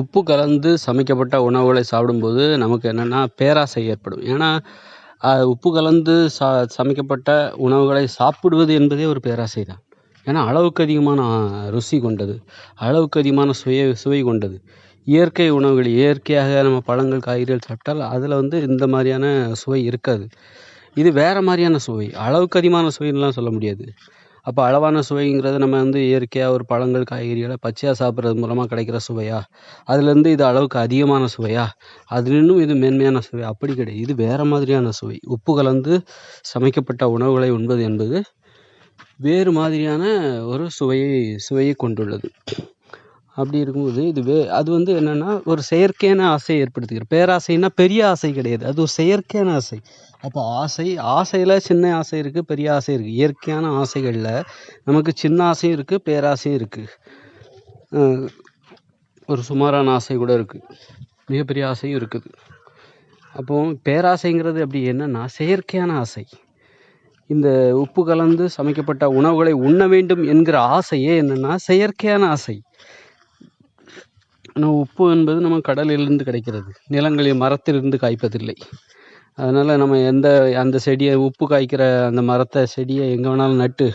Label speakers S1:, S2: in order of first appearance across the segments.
S1: உப்பு கலந்து சமைக்கப்பட்ட உணவுகளை சாப்பிடும்போது நமக்கு என்னென்னா பேராசை ஏற்படும். ஏன்னா உப்பு கலந்து சா சமைக்கப்பட்ட உணவுகளை சாப்பிடுவது என்பதே ஒரு பேராசை தான் ஏன்னா அளவுக்கு அதிகமான ருசி கொண்டது அளவுக்கு அதிகமான சுவை சுவை கொண்டது. இயற்கை உணவுகள் இயற்கையாக நம்ம பழங்கள் காய்கறிகள் சாப்பிட்டால் அதில் வந்து இந்த மாதிரியான சுவை இருக்காது. இது வேறு மாதிரியான சுவை அளவுக்கு அதிகமான சுவைன்னுலாம் சொல்ல முடியாது. அப்போ அளவான சுவைங்கிறது நம்ம வந்து இயற்கையாக ஒரு பழங்கள் காய்கறிகளை பச்சையாக சாப்பிட்றது மூலமாக கிடைக்கிற சுவையா? அதுலேருந்து இது அளவுக்கு அதிகமான சுவையா? இன்னும் இது மேன்மையான சுவை. அப்படி கிடையாது. இது வேறு மாதிரியான சுவை. உப்பு கலந்து சமைக்கப்பட்ட உணவுகளை உண்பது என்பது வேறு மாதிரியான ஒரு சுவையை சுவையை கொண்டுள்ளது. அப்படி இருக்கும்போது இது வே அது வந்து என்னென்னா ஒரு செயற்கையான ஆசையை ஏற்படுத்துகிறது பேராசைன்னா பெரிய ஆசை கிடையாது. அது ஒரு செயற்கையான ஆசை. அப்போ ஆசை ஆசையில் சின்ன ஆசை இருக்குது பெரிய ஆசை இருக்குது இயற்கையான ஆசைகளில் நமக்கு சின்ன ஆசையும் இருக்குது பேராசையும் இருக்குது ஒரு சுமாரான ஆசை கூட இருக்குது மிகப்பெரிய ஆசையும் இருக்குது. அப்போது பேராசைங்கிறது அப்படி என்னென்னா செயற்கையான ஆசை. இந்த உப்பு கலந்து சமைக்கப்பட்ட உணவுகளை உண்ண வேண்டும் என்கிற ஆசையே என்னென்னா செயற்கையான ஆசை. ஆனால் உப்பு என்பது நம்ம கடலிலிருந்து கிடைக்கிறது. நிலங்களில் மரத்திலிருந்து காய்ப்பதில்லை. அதனால் நம்ம எந்த அந்த செடியை உப்பு காய்க்கிற அந்த மரத்தை செடியை எங்கே வேணாலும் நட்டு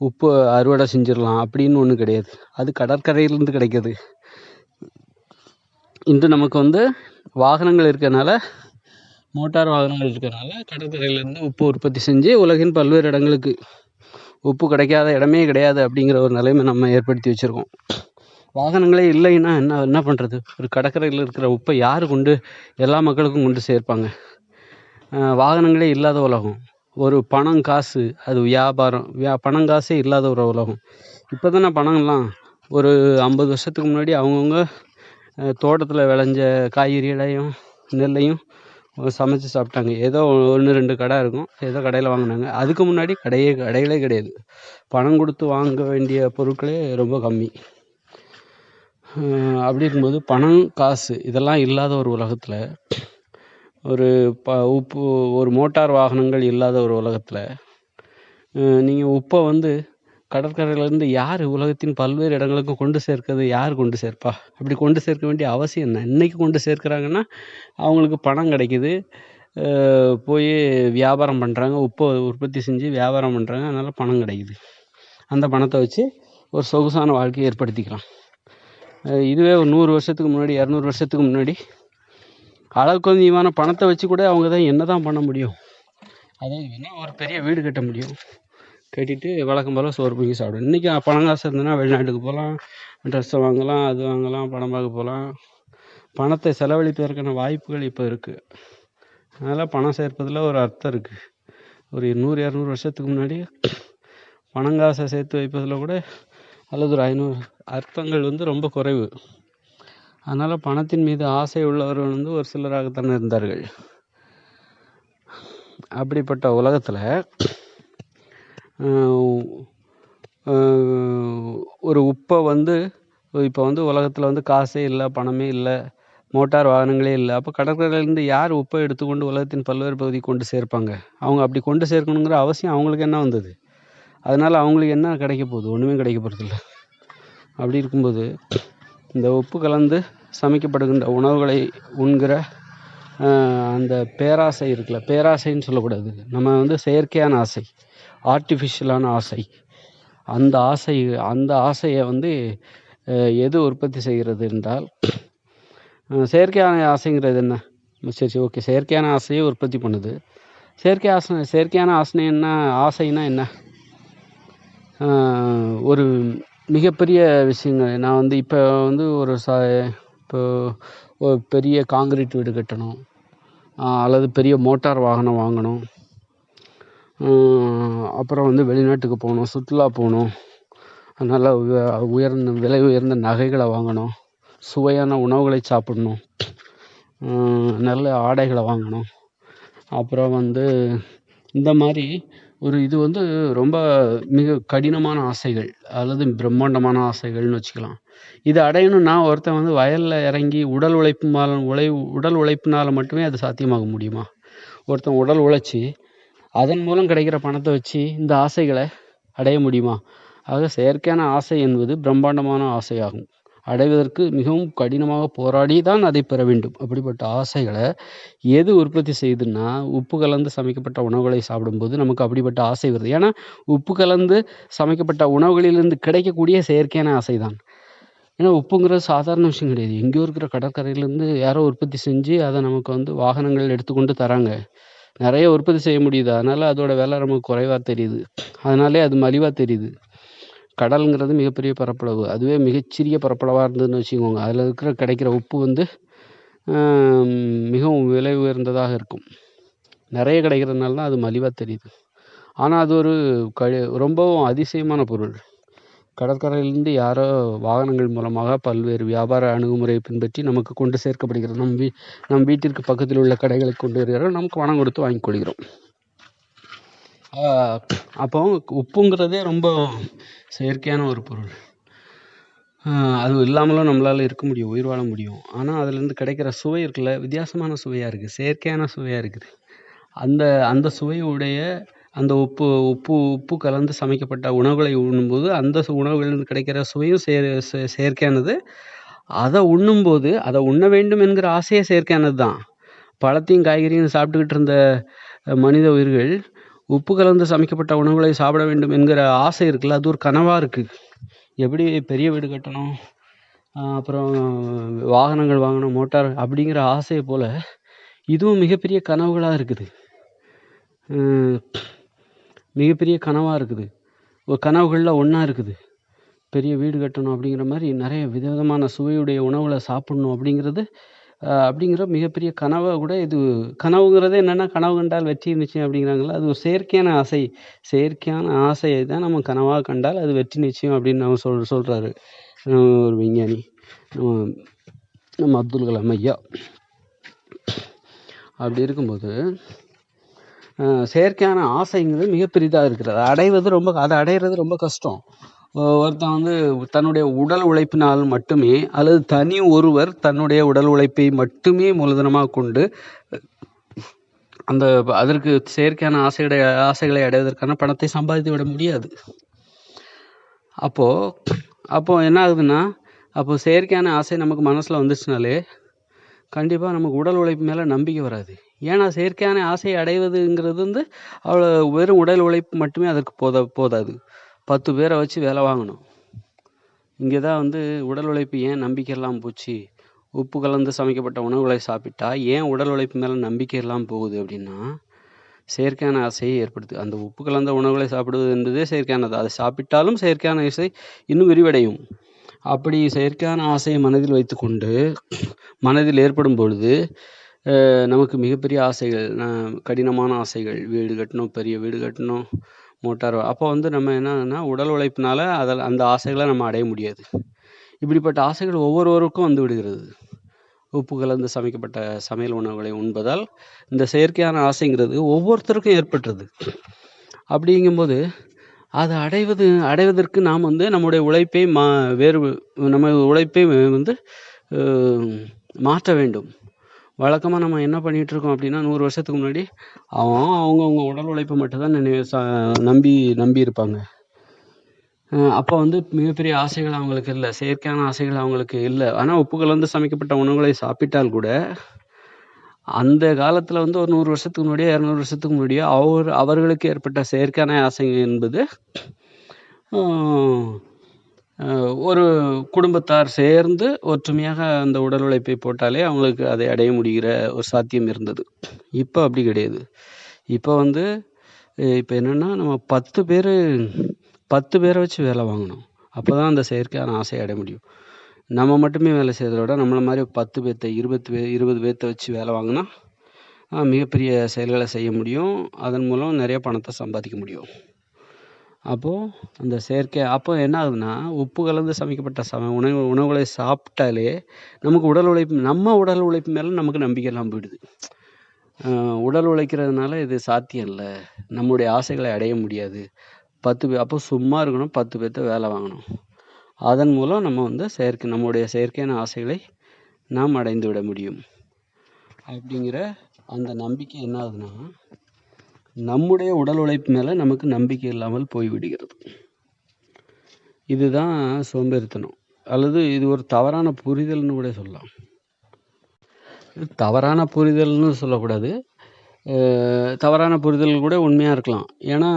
S1: உப்பு அறுவடை செஞ்சிடலாம் அப்படின்னு ஒன்றும் கிடையாது. அது கடற்கரையிலேருந்து கிடைக்கிது. இன்று நமக்கு வந்து வாகனங்கள் இருக்கிறனால மோட்டார் வாகனங்கள் இருக்கிறனால கடற்கரையிலேருந்து உப்பு உற்பத்தி செஞ்சு உலகின் பல்வேறு இடங்களுக்கு உப்பு கிடைக்காத இடமே கிடையாது அப்படிங்கிற ஒரு நிலைமை நம்ம ஏற்படுத்தி வச்சுருக்கோம். வாகனங்களே இல்லைன்னா என்ன என்ன பண்ணுறது ஒரு கடற்கரையில் இருக்கிற உப்பை யார் கொண்டு எல்லா மக்களுக்கும் கொண்டு சேர்ப்பாங்க? வாகனங்களே இல்லாத உலகம். ஒரு பணம் காசு அது வியாபாரம். வியா பணம் காசே இல்லாத ஒரு உலகம். இப்போ தானே பணம்லாம் ஒரு ஐம்பது வருஷத்துக்கு முன்னாடி அவங்கவுங்க தோட்டத்தில் விளைஞ்ச காய்கறிகளையும் நெல்லையும் சமைச்சு சாப்பிட்டாங்க. ஏதோ ஒன்று ரெண்டு கடை இருக்கும். ஏதோ கடையில் வாங்கினாங்க. அதுக்கு முன்னாடி கடையே கடைகளே கிடையாது. பணம் கொடுத்து வாங்க வேண்டிய பொருட்களே ரொம்ப கம்மி. அப்படி இருக்கும்போது பணம் காசு இதெல்லாம் இல்லாத ஒரு உலகத்தில் ஒரு ப உப்பு ஒரு மோட்டார் வாகனங்கள் இல்லாத ஒரு உலகத்தில் நீங்கள் உப்பை வந்து கடற்கரையிலேருந்து யார் உலகத்தின் பல்வேறு இடங்களுக்கும் கொண்டு சேர்க்கிறது யார் கொண்டு சேர்ப்பா? அப்படி கொண்டு சேர்க்க வேண்டிய அவசியம் என்ன? இன்றைக்கி கொண்டு சேர்க்குறாங்கன்னா அவங்களுக்கு பணம் கிடைக்கிது. போய் வியாபாரம் பண்ணுறாங்க உப்பை உற்பத்தி செஞ்சு வியாபாரம் பண்ணுறாங்க அதனால் பணம் கிடைக்குது. அந்த பணத்தை வச்சு ஒரு சொகுசான வாழ்க்கையை ஏற்படுத்திக்கலாம். இதுவே ஒரு நூறு வருஷத்துக்கு முன்னாடி இரநூறு வருஷத்துக்கு முன்னாடி. அளவுக்கு அதிகமான பணத்தை வச்சு கூட அவங்க தான் என்ன தான் பண்ண முடியும். அதாவது என்ன ஒரு பெரிய வீடு கட்ட முடியும். கட்டிட்டு வழக்கம் போல் சோறு பொங்கி சாப்பிடும் இன்றைக்கி பணம் காசு இருந்ததுன்னா வெளிநாட்டுக்கு போகலாம். ட்ரெஸ்ஸை வாங்கலாம் அது வாங்கலாம் படம் பார்க்க போகலாம். பணத்தை செலவழிப்பதற்கான வாய்ப்புகள் இப்போ இருக்குது அதனால் பணம் சேர்ப்பதில் ஒரு அர்த்தம் இருக்குது ஒரு நூறு இரநூறு வருஷத்துக்கு முன்னாடி பணம் காசை சேர்த்து வைப்பதில் கூட அல்லது ஒரு ஐநூறு அர்த்தங்கள் வந்து ரொம்ப குறைவு. அதனால் பணத்தின் மீது ஆசை உள்ளவர்கள் வந்து ஒரு சிலராகத்தானே இருந்தார்கள். அப்படிப்பட்ட உலகத்தில் ஒரு உப்பை வந்து இப்போ வந்து உலகத்தில் வந்து காசே இல்லை பணமே இல்லை மோட்டார் வாகனங்களே இல்லை. அப்போ கடற்கரையிலேருந்து யார் உப்பை எடுத்துக்கொண்டு உலகத்தின் பல்வேறு பகுதிக்கு கொண்டு சேர்ப்பாங்க? அவங்க அப்படி கொண்டு சேர்க்கணுங்கிற அவசியம் அவங்களுக்கு என்ன வந்தது? அதனால் அவங்களுக்கு என்ன கிடைக்க போகுது? ஒன்றுமே கிடைக்க போகிறதில்ல அப்படி இருக்கும்போது இந்த உப்பு கலந்து சமைக்கப்படுகின்ற உணவுகளை உண்கிற அந்த பேராசை இருக்குல்ல பேராசைன்னு சொல்லக்கூடாது நம்ம வந்து செயற்கையான ஆசை ஆர்டிஃபிஷியலான ஆசை. அந்த ஆசை அந்த ஆசையை வந்து எது உற்பத்தி செய்கிறது என்றால் செயற்கையான ஆசைங்கிறது என்ன? சரி சரி ஓகே. செயற்கையான ஆசையை உற்பத்தி பண்ணுது. செயற்கை ஆசை செயற்கையான ஆசனை என்ன? ஆசைன்னா என்ன? ஒரு மிகப்பெரிய விஷயங்கள். நான் வந்து இப்போ வந்து ஒரு ச இப்போ ஒரு பெரிய காங்கிரீட் வீடு கட்டணும். அல்லது பெரிய மோட்டார் வாகனம் வாங்கணும். அப்புறம் வந்து வெளிநாட்டுக்கு போகணும் சுற்றுலா போகணும். நல்ல உயர்ந்த விலை உயர்ந்த நகைகளை வாங்கணும். சுவையான உணவுகளை சாப்பிடணும். நல்ல ஆடைகளை வாங்கணும். அப்புறம் வந்து இந்த மாதிரி ஒரு இது வந்து ரொம்ப மிக கடினமான ஆசைகள் அல்லது பிரம்மாண்டமான ஆசைகள்னு வச்சுக்கலாம். இதை அடையணும்னா ஒருத்தன் வந்து வயலில் இறங்கி உடல் உழைப்பு உழை உடல் உழைப்பினால் மட்டுமே அது சாத்தியமாக முடியுமா? ஒருத்தன் உடல் உழைச்சி அதன் மூலம் கிடைக்கிற பணத்தை வச்சு இந்த ஆசைகளை அடைய முடியுமா? ஆக செயற்கையான ஆசை என்பது பிரம்மாண்டமான ஆசையாகும். அடைவதற்கு மிகவும் கடினமாக போராடி தான் அதை பெற வேண்டும். அப்படிப்பட்ட ஆசைகளை எது உற்பத்தி செய்யுதுன்னா உப்பு கலந்து சமைக்கப்பட்ட உணவுகளை சாப்பிடும்போது நமக்கு அப்படிப்பட்ட ஆசை வருது. ஏன்னா உப்பு கலந்து சமைக்கப்பட்ட உணவுகளிலிருந்து கிடைக்கக்கூடிய செயற்கையான ஆசை தான் ஏன்னா உப்புங்கிறது சாதாரண விஷயம் கிடையாது. எங்கேயோ இருக்கிற கடற்கரையிலேருந்து யாரோ உற்பத்தி செஞ்சு அதை நமக்கு வந்து வாகனங்கள் எடுத்துக்கொண்டு தராங்க. நிறைய உற்பத்தி செய்ய முடியுது. அதனால் அதோட விலை நமக்கு குறைவாக தெரியுது. அதனாலே அது மலிவாக தெரியுது. கடலுங்கிறது மிகப்பெரிய பரப்பளவு. அதுவே மிகச்சிறிய பரப்பளவாக இருந்ததுன்னு வச்சுக்கோங்க. அதில் இருக்கிற கிடைக்கிற உப்பு வந்து மிகவும் விலை உயர்ந்ததாக இருக்கும். நிறைய கிடைக்கிறதுனால தான் அது மலிவாக தெரியுது. ஆனால் அது ஒரு கழி ரொம்பவும் அதிசயமான பொருள். கடற்கரையிலிருந்து யாரோ வாகனங்கள் மூலமாக பல்வேறு வியாபார அணுகுமுறையை பின்பற்றி நமக்கு கொண்டு சேர்க்கப்படுகிறது. நம் வீ நம் வீட்டிற்கு பக்கத்தில் உள்ள கடைகளுக்கு கொண்டு வருகிறார்கள். நமக்கு பணம் கொடுத்து வாங்கி கொள்கிறோம். அப்போ உப்புங்கிறதே ரொம்ப செயற்கையான ஒரு பொருள். அது இல்லாமலும் நம்மளால் இருக்க முடியும் உயிர் வாழ முடியும். ஆனால் அதுலேருந்து கிடைக்கிற சுவை இருக்குல்ல வித்தியாசமான சுவையாக இருக்குது செயற்கையான சுவையாக இருக்குது. அந்த அந்த சுவையுடைய அந்த உப்பு உப்பு உப்பு கலந்து சமைக்கப்பட்ட உணவுகளை உண்ணும்போது அந்த உணவுகளிலிருந்து கிடைக்கிற சுவையும் செய செயற்கையானது. அதை உண்ணும்போது அதை உண்ண வேண்டும் என்கிற ஆசையே செயற்கையானது தான் பழத்தையும் காய்கறியும் சாப்பிட்டுக்கிட்டு இருந்த மனித உயிர்கள் உப்பு கலந்து சமைக்கப்பட்ட உணவுகளை சாப்பிட வேண்டும் என்கிற ஆசை இருக்குல்ல? அது ஒரு கனவாக இருக்குது எப்படி பெரிய வீடு கட்டணும்? அப்புறம் வாகனங்கள் வாங்கணும் மோட்டார் அப்படிங்கிற ஆசையை போல் இதுவும் மிகப்பெரிய கனவுகளாக இருக்குது. மிகப்பெரிய கனவாக இருக்குது. ஒரு கனவுகளில் ஒன்றா இருக்குது. பெரிய வீடு கட்டணும் அப்படிங்கிற மாதிரி நிறைய விதவிதமான சுவையுடைய உணவுகளை சாப்பிட்ணும் அப்படிங்கிறது அப்படிங்கிற மிகப்பெரிய கனவை கூட இது கனவுங்கிறது என்னென்னா கனவு கண்டால் வெற்றி நிச்சயம் அப்படிங்கிறாங்களா அது ஒரு செயற்கையான ஆசை. செயற்கையான ஆசையை தான் நம்ம கனவாக கண்டால் அது வெற்றி நிச்சயம் அப்படின்னு நம்ம சொல் சொல்கிறாரு ஒரு விஞ்ஞானி நம்ம நம்ம அப்துல் கலாம் ஐயா. அப்படி இருக்கும்போது செயற்கையான ஆசைங்கிறது மிகப்பெரிதாக இருக்கிறது. அடைவது ரொம்ப அதை அடையிறது ரொம்ப கஷ்டம். ஒருத்தன் வந்து தன்னுடைய உடல் உழைப்பினால் மட்டுமே அல்லது தனி ஒருவர் தன்னுடைய உடல் உழைப்பை மட்டுமே மூலதனமாக கொண்டு அந்த அதற்கு செயற்கையான ஆசையுடைய ஆசைகளை அடைவதற்கான பணத்தை சம்பாதித்து விட முடியாது. அப்போது அப்போது என்ன ஆகுதுன்னா அப்போ செயற்கையான ஆசை நமக்கு மனசில் வந்துச்சுனாலே கண்டிப்பாக நமக்கு உடல் உழைப்பு மேலே நம்பிக்கை வராது. ஏன்னா செயற்கையான ஆசையை அடைவதுங்கிறது வந்து அவ்வளோ வெறும் உடல் உழைப்பு மட்டுமே அதற்கு போத போதாது. பத்து பேரை வச்சு வேலை வாங்கணும். இங்கே தான் வந்து உடல் உழைப்பு ஏன் நம்பிக்கை இல்லாமல் போச்சு? உப்பு கலந்து சமைக்கப்பட்ட உணவுகளை சாப்பிட்டா ஏன் உடல் உழைப்பு மேலே நம்பிக்கை இல்லாமல் போகுது அப்படின்னா செயற்கையான ஆசையை ஏற்படுத்து. அந்த உப்பு கலந்த உணவுகளை சாப்பிடுவது என்பதே செயற்கையானது. அதை சாப்பிட்டாலும் செயற்கையான இசை இன்னும் விரிவடையும். அப்படி செயற்கையான ஆசையை மனதில் வைத்துக்கொண்டு மனதில் ஏற்படும் பொழுது நமக்கு மிகப்பெரிய ஆசைகள் கடினமான ஆசைகள். வீடு கட்டணும் பெரிய வீடு கட்டணும் மோட்டார். அப்போ வந்து நம்ம என்னன்னா உடல் உழைப்பினால அதில் அந்த ஆசைகளை நம்ம அடைய முடியாது. இப்படிப்பட்ட ஆசைகள் ஒவ்வொருவருக்கும் வந்து விடுகிறது. உப்பு கலந்து சமைக்கப்பட்ட சமையல் உணவுகளை உண்பதால் இந்த செயற்கையான ஆசைங்கிறது ஒவ்வொருத்தருக்கும் ஏற்பட்டுறது அப்படிங்கும்போது அதை அடைவது அடைவதற்கு நாம் வந்து நம்முடைய உழைப்பை மா வேறு நம்ம உழைப்பை வந்து மாற்ற வேண்டும். வழக்கமாக நம்ம என்ன பண்ணிகிட்ருக்கோம் அப்படின்னா நூறு வருஷத்துக்கு முன்னாடி அவன் அவங்கவுங்க உடல் உழைப்பை மட்டும்தான் நினை ச நம்பி நம்பி இருப்பாங்க அப்போ வந்து மிகப்பெரிய ஆசைகள் அவங்களுக்கு இல்லை. செயற்கையான ஆசைகள் அவங்களுக்கு இல்லை. ஆனால் உப்பு கலந்து சமைக்கப்பட்ட உணவுகளை சாப்பிட்டால் கூட அந்த காலத்தில் வந்து ஒரு நூறு வருஷத்துக்கு முன்னாடியே இரநூறு வருஷத்துக்கு முன்னாடியோ அவர் அவர்களுக்கு ஏற்பட்ட செயற்கையான ஆசை என்பது ஒரு குடும்பத்தார் சேர்ந்து ஒற்றுமையாக அந்த உடல் உழைப்பை போட்டாலே அவங்களுக்கு அதை அடைய முடிகிற ஒரு சாத்தியம் இருந்தது. இப்போ அப்படி கிடையாது. இப்போ வந்து இப்போ என்னென்னா நம்ம பத்து பேர் பத்து பேரை வச்சு வேலை வாங்கணும். அப்போ தான் அந்த செயற்கையான ஆசையை அடைய முடியும். நம்ம மட்டுமே வேலை செய்கிறத விட நம்மளை மாதிரி பத்து பேர்த்த இருபத்து பே இருபது பேர்த்த வச்சு வேலை வாங்கினா மிகப்பெரிய செயல்களை செய்ய முடியும். அதன் மூலம் நிறைய பணத்தை சம்பாதிக்க முடியும். அப்போது அந்த செயற்கை அப்போ என்ன ஆகுதுன்னா உப்பு கலந்து சமைக்கப்பட்ட சம உணவு உணவுகளை சாப்பிட்டாலே நமக்கு உடல் உழைப்பு நம்ம உடல் உழைப்பு மேலே நமக்கு நம்பிக்கை இல்லாமல் போயிடுது. உடல் உழைக்கிறதுனால இது சாத்தியம் இல்லை. நம்முடைய ஆசைகளை அடைய முடியாது. பத்து பேர் அப்போ சும்மா இருக்கணும் பத்து பேர்த்த வேலை வாங்கணும். அதன் மூலம் நம்ம வந்து செயற்கை நம்முடைய செயற்கையான ஆசைகளை நாம் அடைந்து விட முடியும். அப்படிங்கிற அந்த நம்பிக்கை என்ன ஆகுதுன்னா நம்முடைய உடல் உழைப்பு மேலே நமக்கு நம்பிக்கை இல்லாமல் போய்விடுகிறது. இதுதான் சோம்பேறித்தனம். அல்லது இது ஒரு தவறான புரிதல்னு கூட சொல்லலாம். தவறான புரிதல்னு சொல்லக்கூடாது. தவறான புரிதல் கூட உண்மையாக இருக்கலாம். ஏன்னா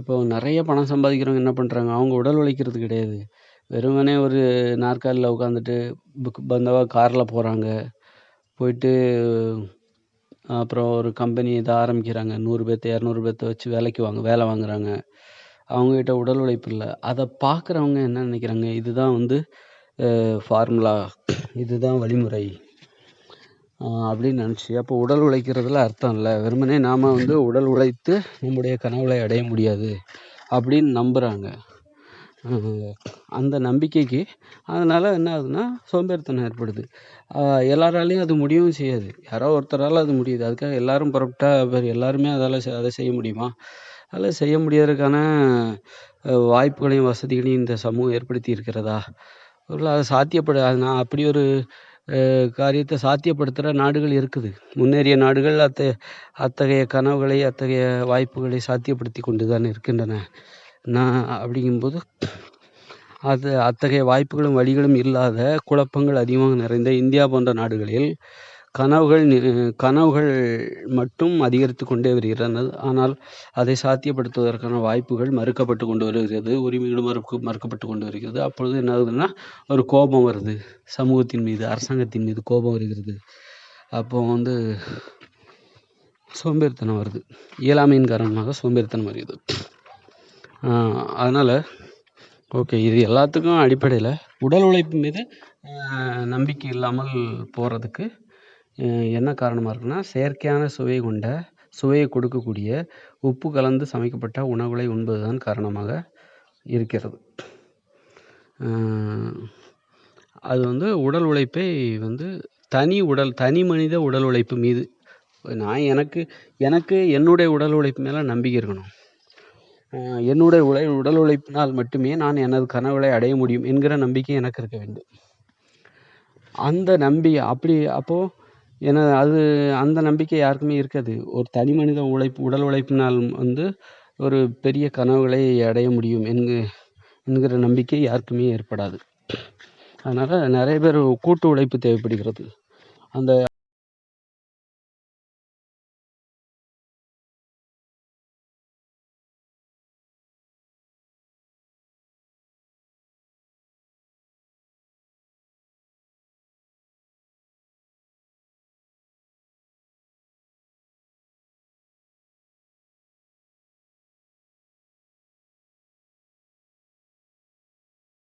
S1: இப்போ நிறைய பணம் சம்பாதிக்கிறவங்க என்ன பண்ணுறாங்க அவங்க உடல் உழைக்கிறது கிடையாது. வெறுமனே ஒரு நாற்காலியில் உட்காந்துட்டு புக் பந்தவாக காரில் போகிறாங்க போயிட்டு அப்புறம் ஒரு கம்பெனி இதை ஆரம்பிக்கிறாங்க. நூறு பேர்த்த இரநூறு பேர்த்த வச்சு வேலைக்கு வாங்க வேலை வாங்குறாங்க. அவங்ககிட்ட உடல் உழைப்பு இல்லை. அதை பார்க்குறவங்க என்ன நினைக்கிறாங்க? இதுதான் வந்து ஃபார்முலா இதுதான் வழிமுறை. அப்படின்னு நினச்சி. அப்போ உடல் உழைக்கிறதுல அர்த்தம் இல்லை. வெறுமனே நாம் வந்து உடல் உழைத்து நம்முடைய கனவுகளை அடைய முடியாது அப்படின்னு நம்புகிறாங்க அந்த நம்பிக்கைக்கு அதனால் என்ன ஆகுதுன்னா சோம்பேறித்தனம் ஏற்படுது. எல்லாராலையும் அது முடியவும் செய்யாது. யாரோ ஒருத்தரால் அது முடியுது. அதுக்காக எல்லாரும் புறப்பட்டா பேர் எல்லாருமே அதால் அதை செய்ய முடியுமா? அதில் செய்ய முடியறதுக்கான வாய்ப்புகளையும் வசதிகளையும் இந்த சமூகம் ஏற்படுத்தி இருக்கிறதா? ஒரு அது சாத்தியப்பட நான் அப்படி ஒரு காரியத்தை சாத்தியப்படுத்துகிற நாடுகள் இருக்குது. முன்னேறிய நாடுகள் அத்த அத்தகைய கனவுகளை அத்தகைய வாய்ப்புகளை சாத்தியப்படுத்தி கொண்டு தான் இருக்கின்றன. நான் அப்படிங்கும்போது அது அத்தகைய வாய்ப்புகளும் வழிகளும் இல்லாத குழப்பங்கள் அதிகமாக நிறைந்த இந்தியா போன்ற நாடுகளில் கனவுகள் கனவுகள் மட்டும் அதிகரித்து கொண்டே வருகிறது ஆனால் அதை சாத்தியப்படுத்துவதற்கான வாய்ப்புகள் மறுக்கப்பட்டு கொண்டு வருகிறது. உரிமைகளும் மறுப்பு மறுக்கப்பட்டு கொண்டு வருகிறது. அப்பொழுது என்ன ஆகுதுன்னா ஒரு கோபம் வருது. சமூகத்தின் மீது அரசாங்கத்தின் மீது கோபம் வருகிறது. அப்போ வந்து சோம்பேறித்தனம் வருது. இயலாமையின் காரணமாக சோம்பேறித்தனம் வருகிறது. அதனால் ஓகே இது எல்லாத்துக்கும் அடிப்படையில் உடல் உழைப்பு மீது நம்பிக்கை இல்லாமல் போகிறதுக்கு என்ன காரணமாக இருக்குன்னா செயற்கையான சுவை கொண்ட சுவையை கொடுக்கக்கூடிய உப்பு கலந்து சமைக்கப்பட்ட உணவுகளை உண்பதுதான் காரணமாக இருக்கிறது. அது வந்து உடல் உழைப்பை வந்து தனி உடல் தனி மனித உடல் உழைப்பு மீது நான் எனக்கு எனக்கு என்னுடைய உடல் உழைப்பு மேலே நம்பிக்கை இருக்கணும். என்னுடைய உழை உடல் உழைப்பினால் மட்டுமே நான் எனது கனவுகளை அடைய முடியும் என்கிற நம்பிக்கை எனக்கு இருக்க வேண்டும். அந்த நம்பி அப்படி அப்போது என அது அந்த நம்பிக்கை யாருக்குமே இருக்காது. ஒரு தனி மனித உழைப்பு உடல் உழைப்பினால் வந்து ஒரு பெரிய கனவுகளை அடைய முடியும் என்கு என்கிற நம்பிக்கை யாருக்குமே ஏற்படாது. அதனால் நிறைய பேர் கூட்டு உழைப்பு தேவைப்படுகிறது. அந்த